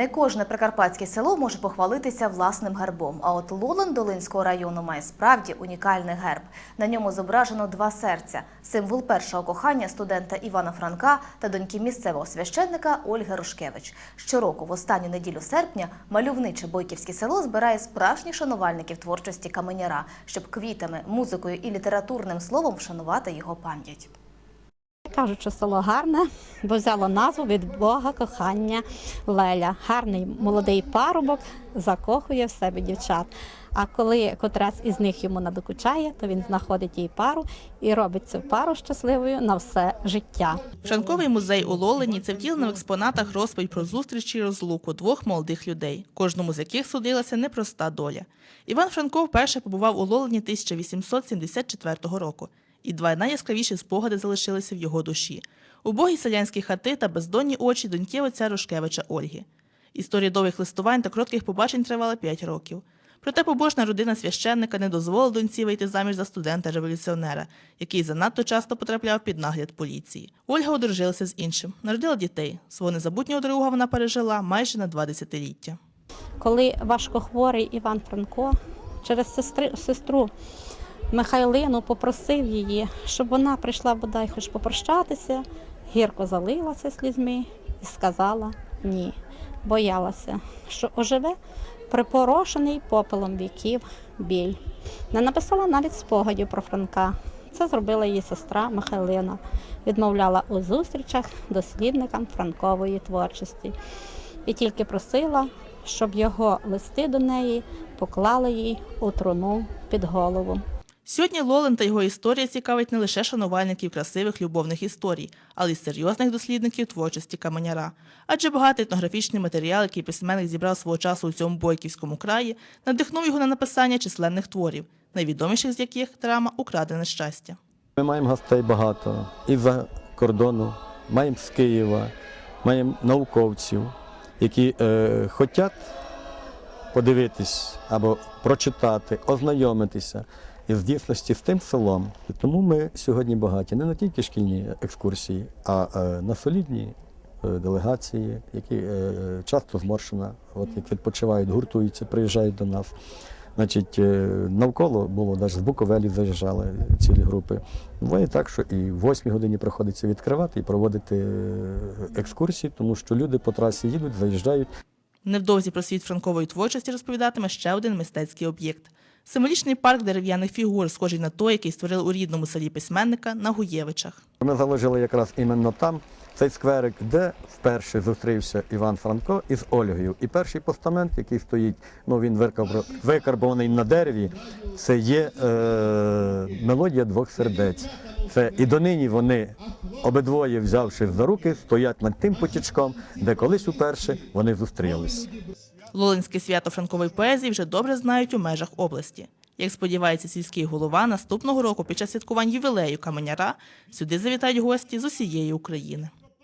Не кожне прикарпатське село може похвалитися власним гербом. А от Лолин Долинського району має справді унікальний герб. На ньому зображено два серця символ першого кохання студента Івана Франка та доньки місцевого священника Ольги Рушкевич. Щороку, в останню неділю серпня, мальовниче Бойківське село збирає справжніх шанувальників творчості каменяра, щоб квітами, музикою і літературним словом вшанувати його пам'ять. Кажуть, що село гарне, бо взяло назву від Бога кохання Леля. Гарний молодий парубок закохує в себе дівчат. А коли котрась із них йому надокучає, то він знаходить їй пару і робить цю пару щасливою на все життя. Франковий музей у Лолині це втілено в експонатах розповідь про зустрічі і розлуку двох молодих людей, кожному з яких судилася непроста доля. Іван Франко вперше побував у Лолині 1874 року, і два найяскравіші спогади залишилися в його душі: убогі селянські хати та бездонні очі доньки отця Рушкевича Ольги. Історія довгих листувань та коротких побачень тривала 5 років. Проте побожна родина священника не дозволила доньці вийти заміж за студента-революціонера, який занадто часто потрапляв під нагляд поліції. Ольга одружилася з іншим, народила дітей. Свого незабутнього друга вона пережила майже на два десятиліття. Коли важкохворий Іван Франко через сестру Михайлину попросив її, щоб вона прийшла бодай хоч попрощатися, гірко залилася слізьми і сказала ні, боялася, що оживе припорошений попелом віків біль. Не написала навіть спогадів про Франка. Це зробила її сестра Михайлина, відмовляла у зустрічах дослідникам франкової творчості і тільки просила, щоб його листи до неї поклали їй у труну під голову. Сьогодні Лолин та його історія цікавить не лише шанувальників красивих любовних історій, але й серйозних дослідників творчості каменяра. Адже багатий етнографічний матеріал, який письменник зібрав свого часу у цьому бойківському краї, надихнув його на написання численних творів, найвідоміших з яких драма Украдене щастя. Ми маємо гостей багато і за кордону, маємо з Києва, маємо науковців, які е, хочуть подивитись або прочитати, ознайомитися із дійсності з тим селом. І тому ми сьогодні багаті не на тільки шкільні екскурсії, а е, на солідні е, делегації, які е, часто зморшена, от як відпочивають, гуртуються, приїжджають до нас. Значить, навколо було, навіть з Буковелі заїжджали цілі групи. Буває так, що і в 8 годині приходиться відкривати і проводити екскурсії, тому що люди по трасі їдуть, заїжджають. Невдовзі про світ франкової творчості розповідатиме ще один мистецький об'єкт. Символічний парк дерев'яних фігур, схожий на той, який створили у рідному селі письменника на Гуєвичах. Ми заложили якраз іменно там цей скверик, де вперше зустрівся Іван Франко із Ольгою. І перший постамент, який стоїть, ну він викарбо- викарбований на дереві, це є е, мелодія двох сердець. Це і донині вони обидвоє, взявши за руки, стоять над тим потічком, де колись уперше вони зустрілись. Лолинське свято франкової поезії вже добре знають у межах області. Як сподівається сільський голова, наступного року під час святкувань ювілею каменяра сюди завітають гості з усієї України.